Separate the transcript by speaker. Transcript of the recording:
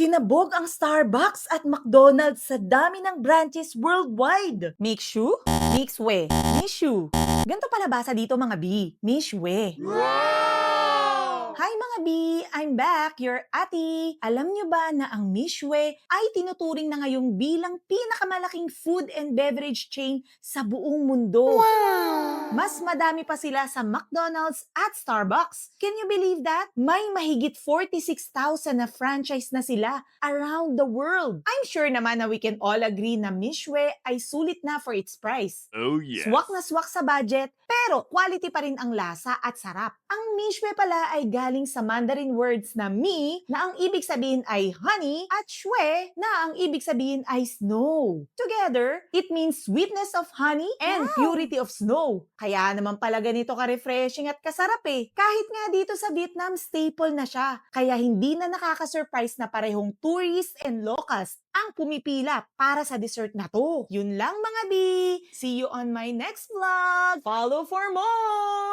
Speaker 1: Kinabog ang Starbucks at McDonald's sa dami ng branches worldwide. Mikshu? Mixwe. Mishu. Ganto palabasa dito mga B. Mishwe. Hi mga B! I'm back, your ati! Alam nyo ba na ang Mishwe ay tinuturing na ngayong bilang pinakamalaking food and beverage chain sa buong mundo? Mas madami pa sila sa McDonald's at Starbucks. Can you believe that? May mahigit 46,000 na franchise na sila around the world. I'm sure naman na we can all agree na Mishwe ay sulit na for its price.
Speaker 2: Oh yes.
Speaker 1: Swak na swak sa budget, pero quality pa rin ang lasa at sarap. Ang mishwe pala ay galing sa Mandarin words na mi, na ang ibig sabihin ay honey, at shwe, na ang ibig sabihin ay snow. Together, it means sweetness of honey and purity of snow. Kaya naman pala ganito ka-refreshing at kasarap eh. Kahit nga dito sa Vietnam, staple na siya. Kaya hindi na nakaka-surprise na parehong tourists and locals ang pumipila para sa dessert na to. Yun lang mga B! See you on my next vlog! Follow for more!